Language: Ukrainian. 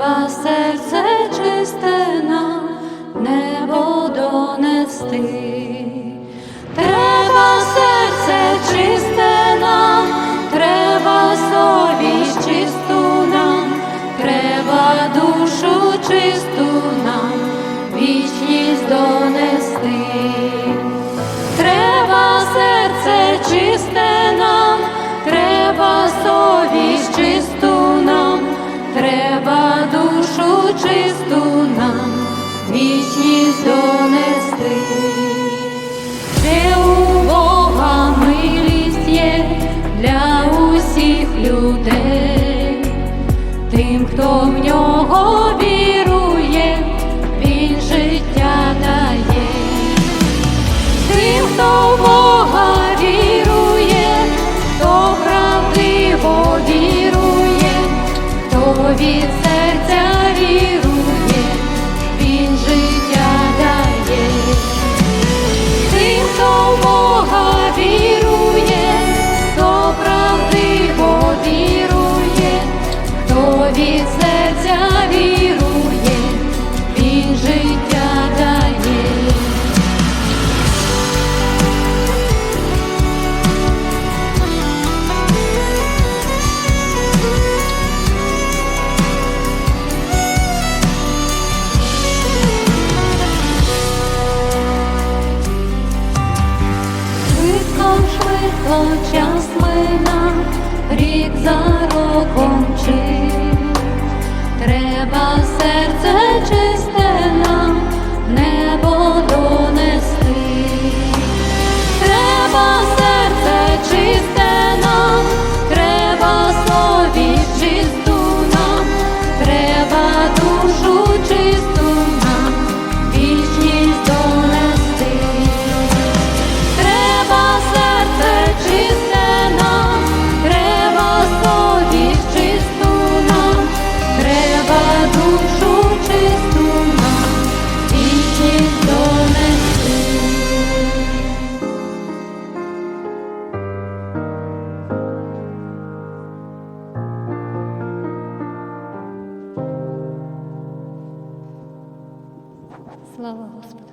Треба серце чисте нам небо донести, треба серце чисте нам, треба совість чисту нам, треба душу чисту нам, вічність донести, треба серце чисте. Чисту нам, вічність донести. Де у Бога милість є для усіх людей, тим, хто в нього швидко час мина, рік за роком мчить. Слава Господу!